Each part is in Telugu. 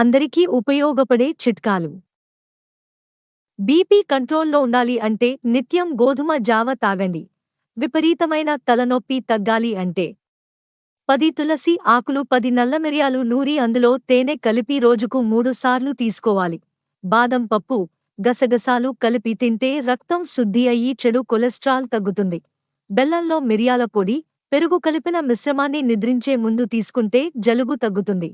అందరికీ ఉపయోగపడే చిట్కాలు. బీపీ కంట్రోల్లో ఉండాలి అంటే నిత్యం గోధుమ జావ తాగండి. విపరీతమైన తలనొప్పి తగ్గాలి అంటే పది తులసి ఆకులు పది నల్ల మిరియాలు నూరి అందులో తేనె కలిపి రోజుకు మూడు సార్లు తీసుకోవాలి. బాదం పప్పు గసగసాలు కలిపి తింటే రక్తం శుద్ధి అయ్యి చెడు కొలెస్ట్రాల్ తగ్గుతుంది. బెల్లంలో మిరియాల పొడి పెరుగు కలిపిన మిశ్రమాన్ని నిద్రించే ముందు తీసుకుంటే జలుబు తగ్గుతుంది.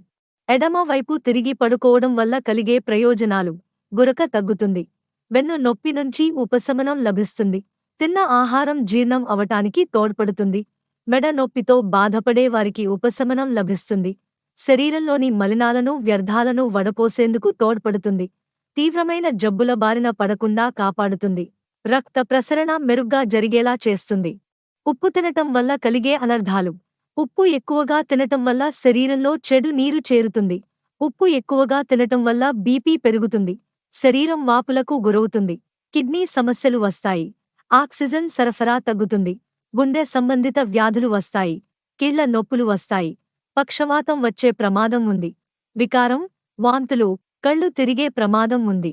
ఎడమ వైపు తిరిగి పడుకోవడం వల్ల కలిగే ప్రయోజనాలు. గురక తగ్గుతుంది. వెన్ను నొప్పి నుంచి ఉపశమనం లభిస్తుంది. తిన్న ఆహారం జీర్ణం అవటానికి తోడ్పడుతుంది. మెడ నొప్పితో బాధపడే వారికి ఉపశమనం లభిస్తుంది. శరీరంలోని మలినాలను వ్యర్థాలను వడపోసేందుకు తోడ్పడుతుంది. తీవ్రమైన జబ్బుల బారిన పడకుండా కాపాడుతుంది. రక్త ప్రసరణ మెరుగ్గా జరిగేలా చేస్తుంది. ఉప్పు తినటం వల్ల కలిగే అనర్ధాలు. ఉప్పు ఎక్కువగా తినటం వల్ల శరీరంలో చెడు నీరు చేరుతుంది. ఉప్పు ఎక్కువగా తినటం వల్ల బీపీ పెరుగుతుంది. శరీరం వాపులకు గురవుతుంది. కిడ్నీ సమస్యలు వస్తాయి. ఆక్సిజన్ సరఫరా తగ్గుతుంది. గుండె సంబంధిత వ్యాధులు వస్తాయి. కీళ్ళ నొప్పులు వస్తాయి. పక్షవాతం వచ్చే ప్రమాదం ఉంది. వికారం వాంతులు కళ్ళు తిరిగే ప్రమాదం ఉంది.